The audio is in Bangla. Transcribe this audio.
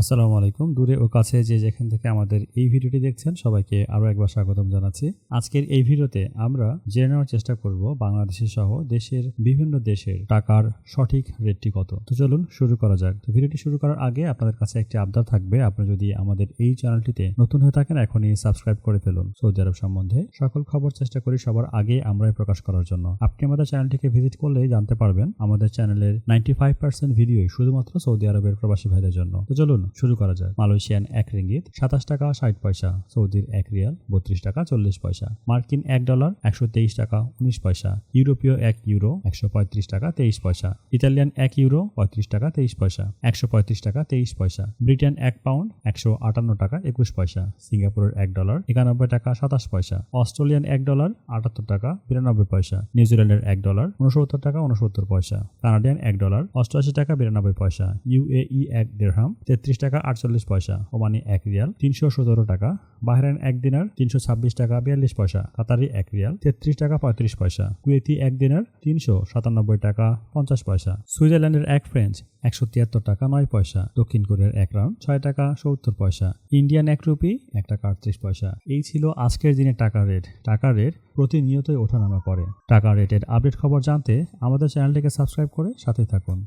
আসসালামু আলাইকুম। দূরে ও কাছে যে যেখান থেকে আমাদের এই ভিডিওটি দেখছেন, সবাইকে আরও একবার স্বাগতম জানাচ্ছি। আজকের এই ভিডিওতে আমরা জেনে নেওয়ার চেষ্টা করব বাংলাদেশি সহ দেশের বিভিন্ন দেশের টাকার সঠিক রেটটি কত। তো চলুন শুরু করা যাক। তো ভিডিওটি শুরু করার আগে আপনাদের কাছে একটি আবদার থাকবে। আপনি যদি আমাদের এই চ্যানেলটিতে নতুন হয়ে থাকেন, এখনই সাবস্ক্রাইব করে ফেলুন। সৌদি আরব সম্বন্ধে সকল খবর চেষ্টা করি সবার আগে আমরাই প্রকাশ করার জন্য। আপনি আমাদের চ্যানেলটিকে ভিজিট করলেই জানতে পারবেন আমাদের চ্যানেলের নাইনটি ফাইভ পার্সেন্ট ভিডিওই শুধুমাত্র সৌদি আরবের প্রবাসী ভাইদের জন্য। তো চলুন শুরু করা যাক। মালয়েশিয়ান এক রিঙ্গিত, সাতাশ টাকা, ষাট পয়সা। সৌদির এক রিয়াল, বত্রিশ টাকা, চল্লিশ পয়সা। মার্কিন এক ডলার, একশো তেইশ টাকা, উনিশ পয়সা। ইউরোপীয় এক ইউরো, একশো পঁয়ত্রিশ টাকা, তেইশ পয়সা। ইতালিয়ান এক ইউরো, পঁয়ত্রিশ টাকা, তেইশ পয়সা। একশো পঁয়ত্রিশ টাকা, তেইশ পয়সা। ব্রিটেন এক পাউন্ড, একশো আটান্ন টাকা, একুশ পয়সা। সিঙ্গাপুরের এক ডলার, একানব্বই টাকা, সাতাশ পয়সা। অস্ট্রেলিয়ান এক ডলার, আটাত্তর টাকা, বিরানব্বই পয়সা। নিউজিল্যান্ডের এক ডলার উনসত্তর টাকা উনসত্তর পয়সা। কানাডিয়ান এক ডলার, অষ্টআশি টাকা, বিরানব্বই পয়সা। ইউএই এক দেড়হাম, তেত্রিশ টাকা আটচল্লিশ পয়সা, ওমানি এক রিয়াল তিনশো সতেরো টাকা, বাহরাইন এক দিনার তিনশো ছাব্বিশ টাকা বিয়াল্লিশ পয়সা, কাতারি এক রিয়াল তেত্রিশ টাকা পঁয়ত্রিশ পয়সা, কুয়েতি এক দিনার তিনশো সাতানব্বই টাকা পঞ্চাশ পয়সা, সুইজারল্যান্ডের এক ফ্রেঞ্চ একশো তিয়াত্তর টাকা নয় পয়সা, দক্ষিণ কোরিয়ার এক রাউন্ড ছয় টাকা সত্তর পয়সা, ইন্ডিয়ান এক রুপি এক টাকা আটত্রিশ পয়সা। এই ছিল আজকের দিনে টাকা রেট। টাকা রেট প্রতিনিয়তই ওঠানামা করে। টাকা রেটের আপডেট খবর জানতে আমাদের চ্যানেলটিকে সাবস্ক্রাইব করে সাথে থাকুন।